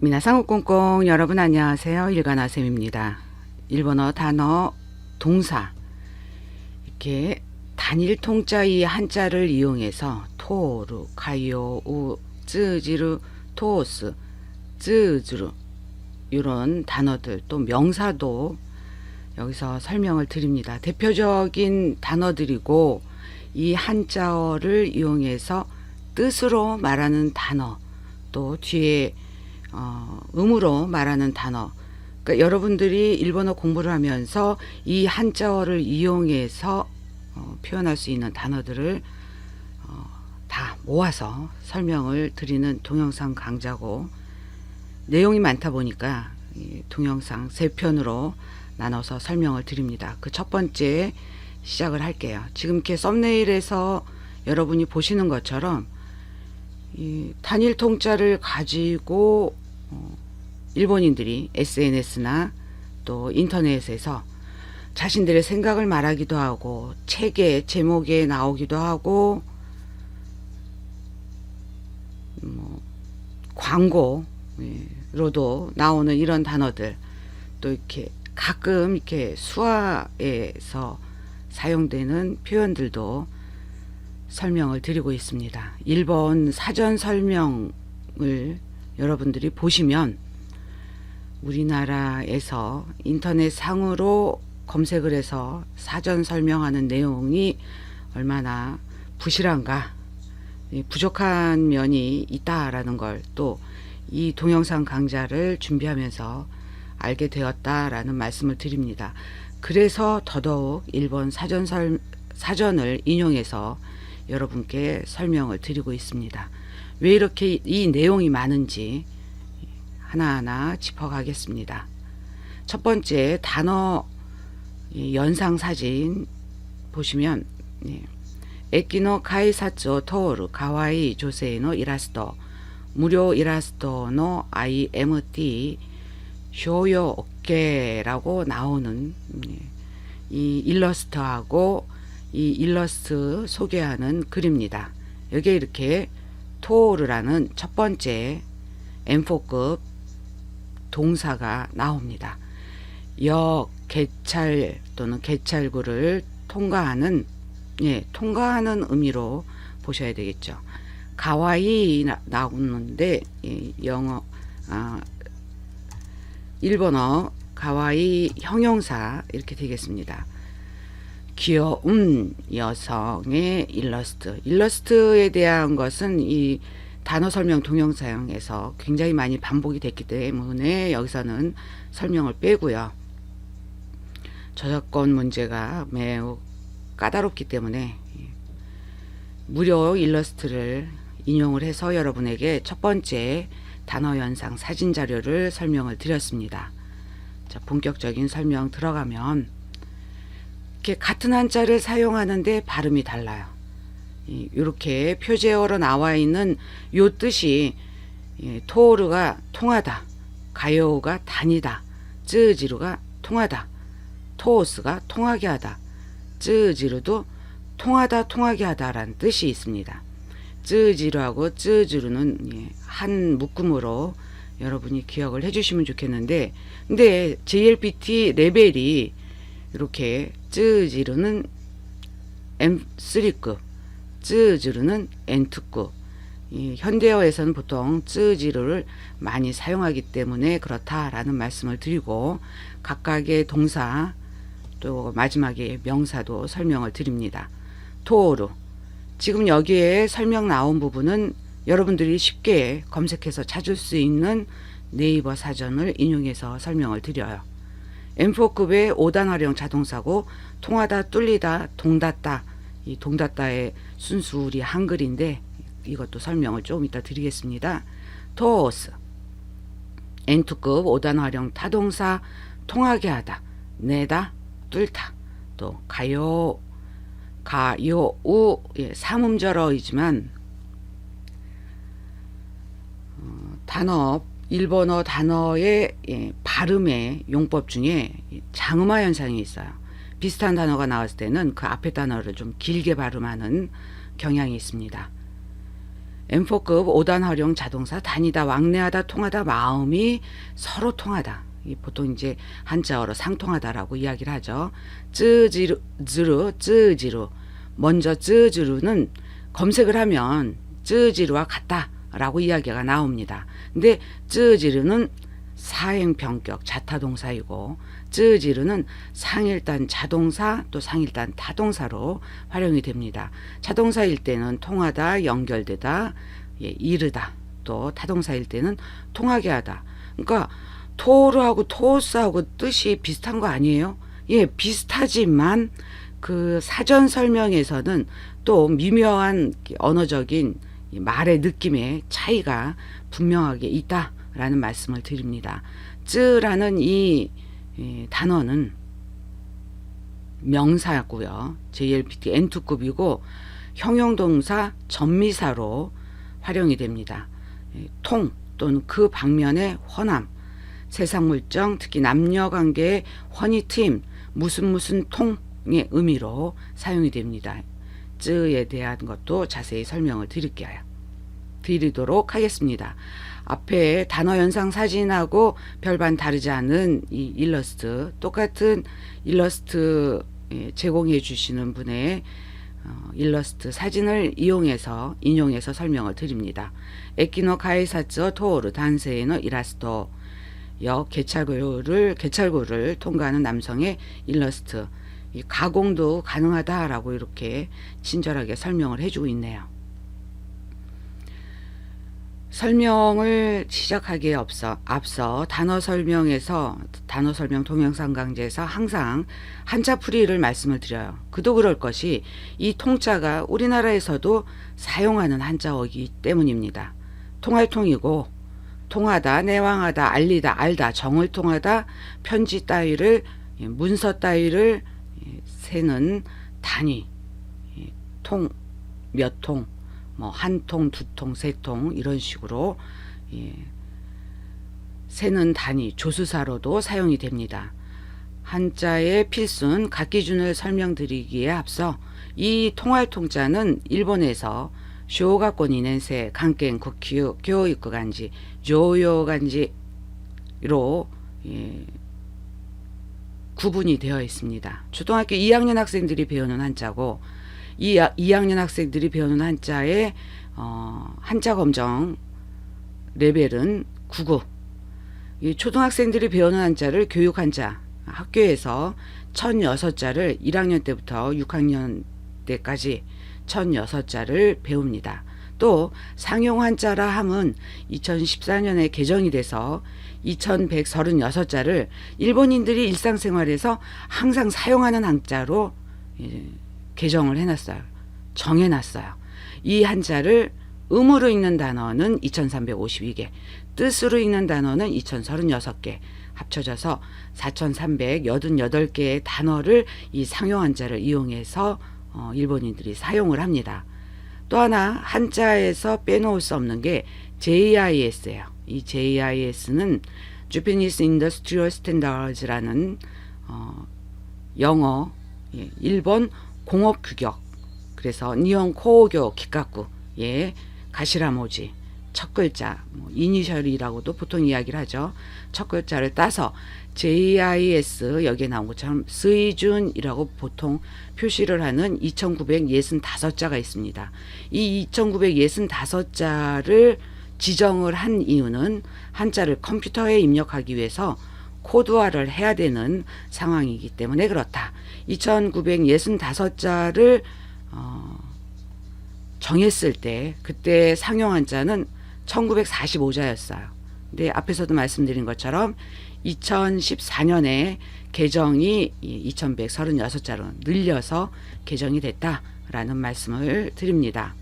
미나상 꽁꽁 여러분 안녕하세요. 일간아쌤입니다. 일본어 단어 동사 이렇게 단일 통자 이 한자를 이용해서 토루, 가요, 우, 쯔지루, 토스, 쯔즈루 이런 단어들 또 명사도 여기서 설명을 드립니다. 대표적인 단어들이고 이 한자어를 이용해서 뜻으로 말하는 단어 또 뒤에 어, 음으로 말하는 단어. 그러니까 여러분들이 일본어 공부를 하면서 이 한자어를 이용해서 어, 표현할 수 있는 단어들을 어, 다 모아서 설명을 드리는 동영상 강좌고 내용이 많다 보니까 이 동영상 세 편으로 나눠서 설명을 드립니다. 그 첫 번째 시작을 할게요. 지금 이렇게 썸네일에서 여러분이 보시는 것처럼 이 단일 통자를 가지고 어, 일본인들이 SNS나 또 인터넷에서 자신들의 생각을 말하기도 하고 책의 제목에 나오기도 하고 뭐 광고로도 나오는 이런 단어들 또 이렇게 가끔 이렇게 수화에서 사용되는 표현들도 설명을 드리고 있습니다. 일본 사전 설명을 여러분들이 보시면 우리나라에서 인터넷 상으로 검색을 해서 사전 설명하는 내용이 얼마나 부실한가, 이 부족한 면이 있다라는 걸 또 이 동영상 강좌를 준비하면서 알게 되었다라는 말씀을 드립니다. 그래서 더더욱 일본 사전 설, 사전을 인용해서 여러분께 설명을 드리고 있습니다. 왜 이렇게 이 내용이 많은지 하나하나 짚어가겠습니다. 첫 번째 단어 연상 사진 보시면 에키노 카이사츠오 토오르 가와이 조세의 이라스토 무료 이라스토의 IMT 쇼요 어깨라고 나오는 이 일러스트하고 이 일러스트 소개하는 글입니다. 여기에 이렇게 토르라는 첫 번째 M4급 동사가 나옵니다. 역, 개찰 또는 개찰구를 통과하는 예, 통과하는 의미로 보셔야 되겠죠. 가와이 나, 나오는데 예, 영어 아, 일본어 가와이 형용사 이렇게 되겠습니다. 귀여운 여성의 일러스트. 일러스트에 대한 것은 이 단어 설명 동영상에서 굉장히 많이 반복이 됐기 때문에 여기서는 설명을 빼고요. 저작권 문제가 매우 까다롭기 때문에 무료 일러스트를 인용을 해서 여러분에게 첫 번째 단어 연상 사진 자료를 설명을 드렸습니다. 자, 본격적인 설명 들어가면 이렇게 같은 한자를 사용하는데 발음이 달라요. 이렇게 표제어로 나와 있는 요 뜻이 토르가 통하다, 가요가 다니다, 쯔지루가 통하다, 토스가 통하게 하다, 쯔지루도 통하다, 통하게 하다라는 뜻이 있습니다. 쯔지루하고 쯔지루는 한 묶음으로 여러분이 기억을 해주시면 좋겠는데, 근데 JLPT 레벨이 이렇게 쯔지루는 M3급, 쯔지루는 N2급. 이 현대어에서는 보통 쯔지루를 많이 사용하기 때문에 그렇다라는 말씀을 드리고 각각의 동사 또 마지막에 명사도 설명을 드립니다. 토오루. 지금 여기에 설명 나온 부분은 여러분들이 쉽게 검색해서 찾을 수 있는 네이버 사전을 인용해서 설명을 드려요. M4급의 5단 활용 자동사고 통하다, 뚫리다, 동닫다. 이 동닫다의 순수 우리 한글인데 이것도 설명을 좀 이따 드리겠습니다. 토스 N2급 5단 활용 타동사 통하게 하다, 내다, 뚫다. 또 가요, 가요, 우 예, 삼음절어이지만 어, 단어 일본어 단어의 예, 발음의 용법 중에 장음화 현상이 있어요. 비슷한 단어가 나왔을 때는 그 앞에 단어를 좀 길게 발음하는 경향이 있습니다. M4급 5단 활용 자동차 다니다 왕래하다 통하다 마음이 서로 통하다. 이 보통 이제 한자어로 상통하다라고 이야기를 하죠. 쯔지루 즈루 쯔지루 먼저 쯔지루는 검색을 하면 쯔지루와 같다라고 이야기가 나옵니다. 근데 쯔지루는 사행평격 자타동사이고 쯔지루는 상일단 자동사 또 상일단 타동사로 활용이 됩니다. 자동사일 때는 통하다, 연결되다, 예, 이르다. 또 타동사일 때는 통하게 하다. 그러니까 토르하고 토스하고 뜻이 비슷한 거 아니에요? 예, 비슷하지만 그 사전 설명에서는 또 미묘한 언어적인 이 말의 느낌의 차이가 분명하게 있다라는 말씀을 드립니다. 쯔라는 이 예, 단어는 명사고요. JLPT N2급이고 형용동사 전미사로 활용이 됩니다. 예, 통 또는 그 방면의 헌함, 세상 물정, 특히 남녀 관계의 혼이 트임, 무슨 무슨 통의 의미로 사용이 됩니다. 쯔에 대한 것도 자세히 설명을 드릴게요. 드리도록 하겠습니다. 앞에 단어 연상 사진하고 별반 다르지 않은 이 일러스트 똑같은 일러스트 예, 제공해 주시는 분의 어, 일러스트 사진을 이용해서 인용해서 설명을 드립니다. 에키노 카이사츠어 토오르 단세이너 이라스토 역 개찰구를 개찰구를 통과하는 남성의 일러스트 이 가공도 가능하다라고 이렇게 친절하게 설명을 해주고 있네요. 설명을 시작하기에 앞서, 앞서 단어 설명에서 단어 설명 동영상 강좌에서 항상 한자 풀이를 말씀을 드려요. 그도 그럴 것이 이 통자가 우리나라에서도 사용하는 한자어이기 때문입니다. 통할 통이고 통하다, 내왕하다, 알리다, 알다, 정을 통하다, 편지 따위를 예, 문서 따위를 예, 세는 단위, 예, 통, 몇 통, 뭐 한 통, 두 통, 세 통 이런 식으로 예, 세는 단위 조수사로도 사용이 됩니다. 한자의 필순 각 기준을 설명드리기에 앞서 이 통할 통자는 일본에서 쇼가권이 낸세 강갱 국교 교육부 간지 조요 간지로 예, 구분이 되어 있습니다. 초등학교 2학년 학생들이 배우는 한자고 이 2학년 학생들이 배우는 한자의 어, 한자 검정 레벨은 9급. 이 초등학생들이 배우는 한자를 교육 한자 학교에서 1006자를 1학년 때부터 6학년 때까지 1006자를 배웁니다. 또 상용 한자라 함은 2014년에 개정이 돼서 2136자를 일본인들이 일상생활에서 항상 사용하는 한자로 예, 개정을 해놨어요. 정해놨어요. 이 한자를 음으로 읽는 단어는 2352개, 뜻으로 읽는 단어는 2036개, 합쳐져서 4388개의 단어를 이 상용 한자를 이용해서 어, 일본인들이 사용을 합니다. 또 하나 한자에서 빼놓을 수 없는 게 JIS예요. 이 JIS는 Japanese Industrial Standards라는 어, 영어 예, 일본 공업 규격 그래서 니온 코오교 기카쿠 예 가시라모지 첫 글자 뭐 이니셜이라고도 보통 이야기를 하죠. 첫 글자를 따서 JIS 여기에 나온 것처럼 수이준이라고 보통 표시를 하는 2965자가 있습니다. 이 2965자를 지정을 한 이유는 한자를 컴퓨터에 입력하기 위해서 코드화를 해야 되는 상황이기 때문에 그렇다. 2965자를 어, 정했을 때 그때 상용 한자는 1945자였어요. 근데 앞에서도 말씀드린 것처럼 2014년에 개정이 2136자로 늘려서 개정이 됐다라는 말씀을 드립니다.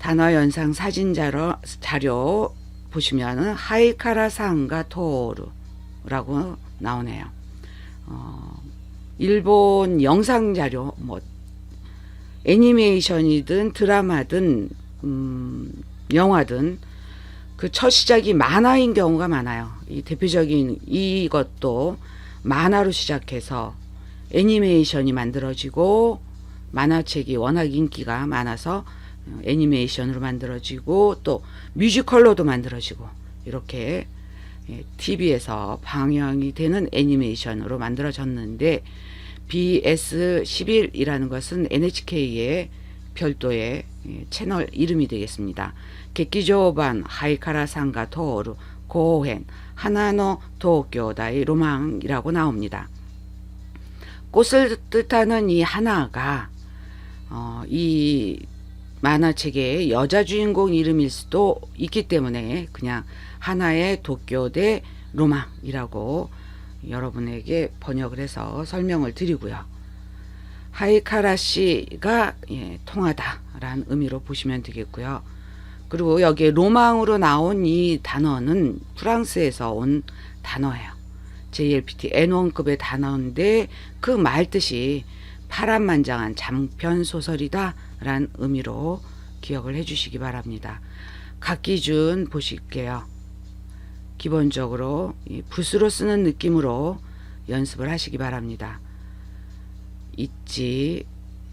단어 연상 사진 자료, 자료 보시면은 하이카라 상가 토르라고 나오네요. 어, 일본 영상 자료 뭐 애니메이션이든 드라마든 음, 영화든 그 첫 시작이 만화인 경우가 많아요. 이 대표적인 이것도 만화로 시작해서 애니메이션이 만들어지고 만화책이 워낙 인기가 많아서 어, 애니메이션으로 만들어지고 또 뮤지컬로도 만들어지고 이렇게 TV에서 방영이 되는 애니메이션으로 만들어졌는데 BS11이라는 것은 NHK의 별도의 예, 채널 이름이 되겠습니다. 객기조반 하이카라 상가 토오루 고헨 하나노 도쿄다이 로망이라고 나옵니다. 꽃을 뜻하는 이 하나가 어, 이 만화책의 여자 주인공 이름일 수도 있기 때문에 그냥 하나의 도쿄대 로망이라고 여러분에게 번역을 해서 설명을 드리고요. 하이카라 씨가 예, 통하다라는 의미로 보시면 되겠고요. 그리고 여기에 로망으로 나온 이 단어는 프랑스에서 온 단어예요. JLPT N1급의 단어인데 그 말뜻이 파란만장한 장편 소설이다 라는 의미로 기억을 해주시기 바랍니다. 각 기준 보실게요. 기본적으로 이 붓으로 쓰는 느낌으로 연습을 하시기 바랍니다. 있지,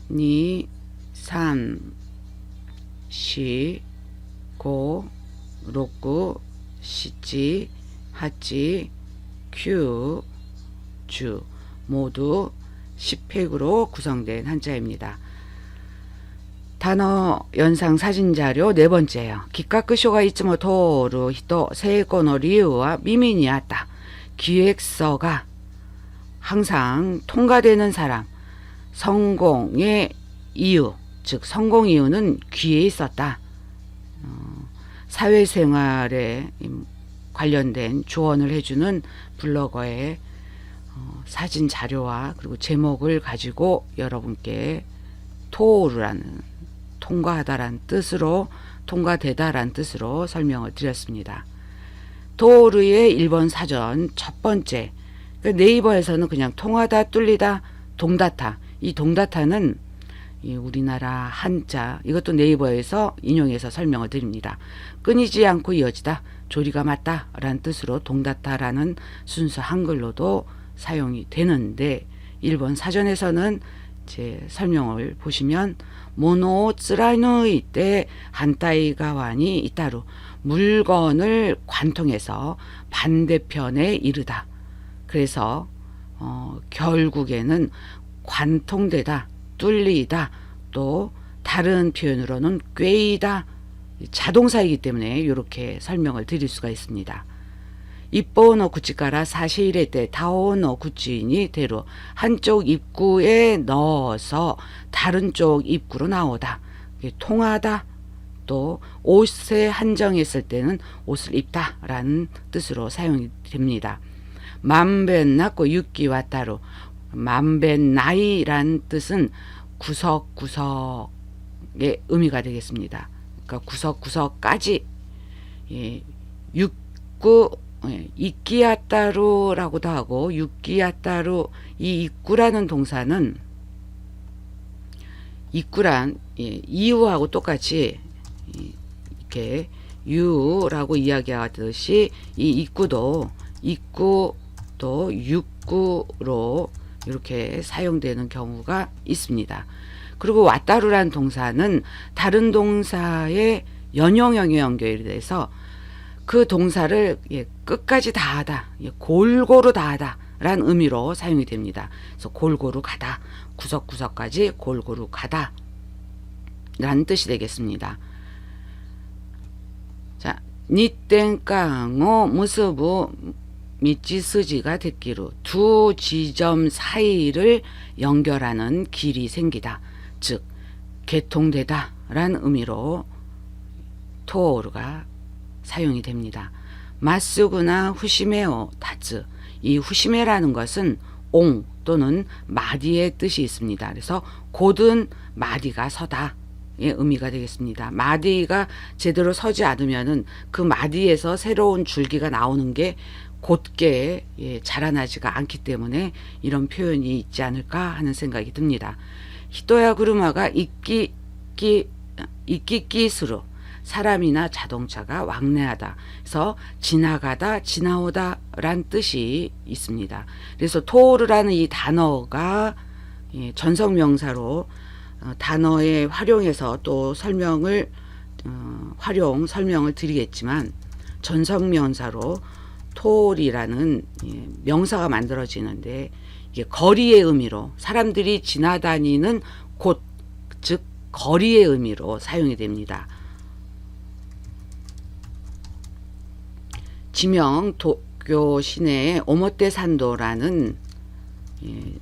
니, 산, 시, 고, 로쿠, 시지, 하지, 큐, 주 모두 10획으로 구성된 한자입니다. 단어 연상 사진 자료 네 번째요. 기카크쇼가 이츠모 토르 히토 세이코노 리우와 미미니았다. 기획서가 항상 통과되는 사람 성공의 이유 즉 성공 이유는 귀에 있었다. 어, 사회생활에 관련된 조언을 해주는 블로거의 어, 사진 자료와 그리고 제목을 가지고 여러분께 토르라는 통과하다란 뜻으로 통과되다란 뜻으로 설명을 드렸습니다. 도르의 일본 사전 첫 번째 그 네이버에서는 그냥 통하다 뚫리다 동다타 이 동다타는 이 우리나라 한자 이것도 네이버에서 인용해서 설명을 드립니다. 끊이지 않고 이어지다 조리가 맞다 라는 뜻으로 동다타라는 순수 한글로도 사용이 되는데 일본 사전에서는 제 설명을 보시면 모노 쓰라누이 때 한타이가완이 이따로 물건을 관통해서 반대편에 이르다. 그래서 어, 결국에는 관통되다, 뚫리다, 또 다른 표현으로는 꿰이다, 자동사이기 때문에 이렇게 설명을 드릴 수가 있습니다. 이뽀노 구치가라 사시일에 때 다오노 구치인이 대로 한쪽 입구에 넣어서 다른 쪽 입구로 나오다. 통하다. 또 옷에 한정했을 때는 옷을 입다라는 뜻으로 사용이 됩니다. 만벤 낳고 육기 왔다로 만벤 나이란 뜻은 구석구석의 의미가 되겠습니다. 그러니까 구석구석까지 예, 육구 예, 이끼야따루라고도 하고 육기야따루 이 입구라는 동사는 입구란 예, 이유하고 똑같이 이렇게 유라고 이야기하듯이 이 입구도 입구 또 육구로 이렇게 사용되는 경우가 있습니다. 그리고 왔다루란 동사는 다른 동사의 연용형에 연결이 돼서 그 동사를 예, 끝까지 다하다, 예, 골고루 다하다라는 의미로 사용이 됩니다. 그래서 골고루 가다, 구석구석까지 골고루 가다 라는 뜻이 되겠습니다. 자, 니땡깡오 무스부 미치스지가 됐기로 두 지점 사이를 연결하는 길이 생기다. 즉, 개통되다 라는 의미로 토오르가 사용이 됩니다. 마쓰구나 후시메오 다츠 이 후시메라는 것은 옹 또는 마디의 뜻이 있습니다. 그래서 곧은 마디가 서다. 의 의미가 되겠습니다. 마디가 제대로 서지 않으면은 그 마디에서 새로운 줄기가 나오는 게 곧게 예, 자라나지가 않기 때문에 이런 표현이 있지 않을까 하는 생각이 듭니다. 히토야 구르마가 이끼 끼 이끼 끼스로 사람이나 자동차가 왕래하다. 그래서 지나가다, 지나오다란 뜻이 있습니다. 그래서 토르라는 이 단어가 예, 전성 명사로 어, 단어에 활용해서 또 설명을 어, 활용 설명을 드리겠지만 전성 명사로 톨이라는 예, 명사가 만들어지는데 이게 거리의 의미로 사람들이 지나다니는 곳, 즉 거리의 의미로 사용이 됩니다. 지명 도쿄 시내의 오모테 산도라는 예,